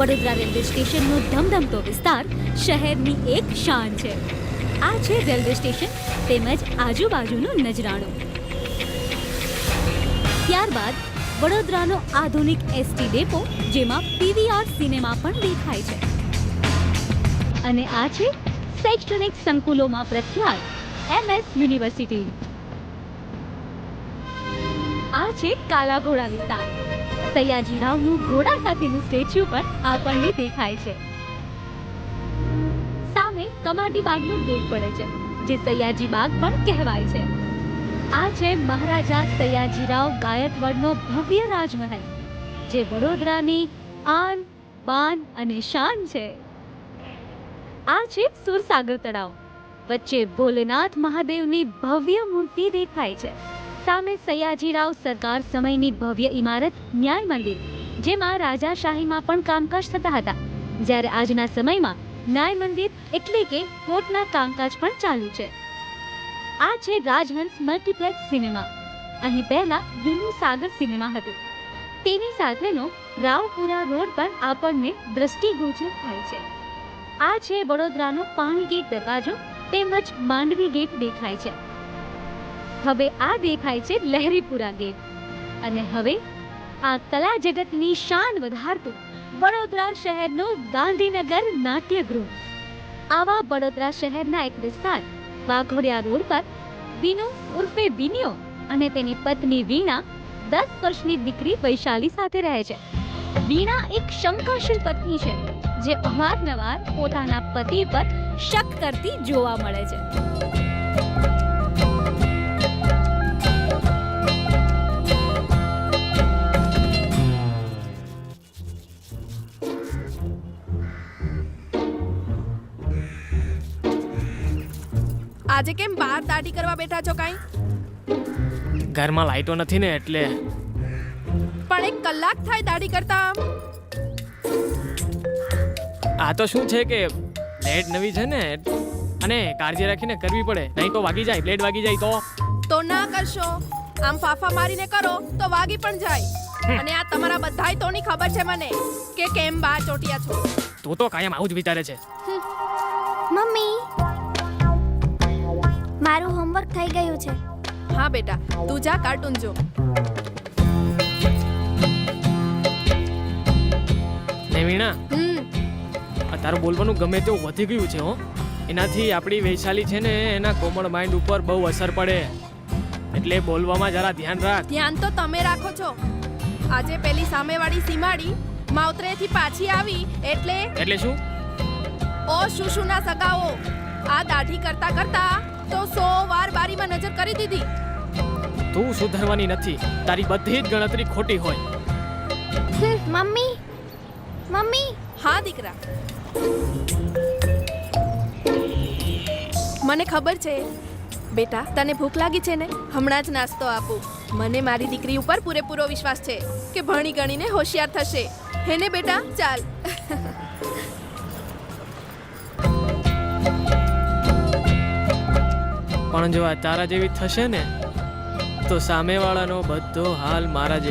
Vadodara railway સ્ટેશનનો ધમધમતો વિસ્તાર શહેરની એક શાન છે. આ છે રેલવે સ્ટેશન તેમજ આજુબાજુનું નજરાણું. ત્યારબાદ વડોદરાનો આધુનિક એસટી ડેપો, જેમાં પીવીઆર સિનેમા પણ દેખાય છે. અને આ છે શૈક્ષણિક સંકુલોમાં પ્રખ્યાત એમએસ યુનિવર્સિટી. આ છે કાલા ઘોડા વિસ્તાર. સયાજીરાવનું ઘોડા સાથેનું સ્ટેચ્યુ પણ આપણને દેખાય છે. સામે કમાટી બાગનું ગેટ પડે છે, જે સયાજી બાગ પણ કહેવાય છે. આ છે મહારાજા સયાજીરાવ ગાયકવાડનો ભવ્ય રાજમહેલ, જે વડોદરાની આન, બાન અને શાન છે. આ છે સુરસાગર તળાવ, વચ્ચે ભોલેનાથ મહાદેવની ભવ્ય મૂર્તિ દેખાય છે. સામે સયાજીરાવ સરકાર સમયની ભવ્ય ઇમારત ન્યાય મંદિર, જેમાં રાજાશાહીમાં પણ કામકાજ થતા હતા. જ્યારે આજના સમયમાં ન્યાય મંદિર એટલે કે કોર્ટના કામકાજ પણ ચાલુ છે. આ છે રાજહંસ મલ્ટીપ્લેક્સ સિનેમા. અહીં પહેલા જૂનું સાગર સિનેમા હતું. તેની સાથેનો રાવપુરા રોડ પર આપણને દ્રષ્ટિગોચર થાય છે. આ છે વડોદરાનો પાણી ગેટ દરવાજો, તેમજ માંડવી ગેટ દેખાય છે. હવે આ દેખાય છે લહેરીપુરા ગેટ. અને હવે આ કલા જગતની શાન વધારતું વડોદરા શહેરનું ગાંધીનગર નાટ્યગૃહ. આવા વડોદરા શહેરના એક વિસ્તાર, વાઘોડિયા રોડ પર વિનુ ઉર્ફે વિનિયો અને તેની પત્ની વીણા દસ વર્ષની દીકરી વૈશાલી સાથે રહે છે. વીણા એક શંકાશીલ પત્ની છે, જે અવારનવાર પોતાના પતિ પર શક કરતી જોવા મળે છે. આજે કેમ બહાર દાઢી કરવા બેઠા છો કાંઈ? ઘરમાં લાઈટો નથી ને એટલે પણ એક કલાક થાય દાઢી કરતા આ તો શું છે કે બ્લેડ નવી છે ને અને કાળજી રાખીને કરવી પડે. નહીં તો વાગી જાય બ્લેડ વાગી જાય તો. તો ના કરશો. આમ ફાફા મારીને કરો તો વાગી પણ જાય. અને આ તમારા બધાય તોની ખબર છે મને કે કેમ બહાર ચોટિયા છો. તું તો કાયમ આવું જ વિચારે છે. મમ્મી હોમવર્ક થઈ ગયું છે. હા બેટા તું જા કાર્ટૂન જો. ને વીણા હમ. આ તારું બોલવાનું ગમે તેવું વધી ગયું છે હો. એનાથી આપણી વૈશાલી છે ને એના કોમળ માઇન્ડ ઉપર બહુ અસર પડે. એટલે બોલવામાં જરા ધ્યાન રાખ. ધ્યાન તો તમે રાખો છો. આજે પેલી સામેવાળી સીમાડી માવતરેથી પાછી આવી એટલે એટલે શું? ઓ શુશુના સગાઓ આ દાઢી કરતા કરતા તો સો વાર બારીમાં નજર કરી દીધી. તું સુધરવાની નથી. તારી બધી જ ગણતરી ખોટી હોય. મમ્મી? મમ્મી? હા દીકરા. મને ખબર છે બેટા તને ભૂખ લાગી છે ને? હમણાં જ નાસ્તો આપું. મને મારી દીકરી ઉપર પૂરેપૂરો વિશ્વાસ છે કે ભણી ગણીને હોશિયાર થશે. હેને બેટા? ચાલ. પણ જો આ તારા જેવી થશે ને તો સામેવાળાનો બધો હાલ મારા જેવો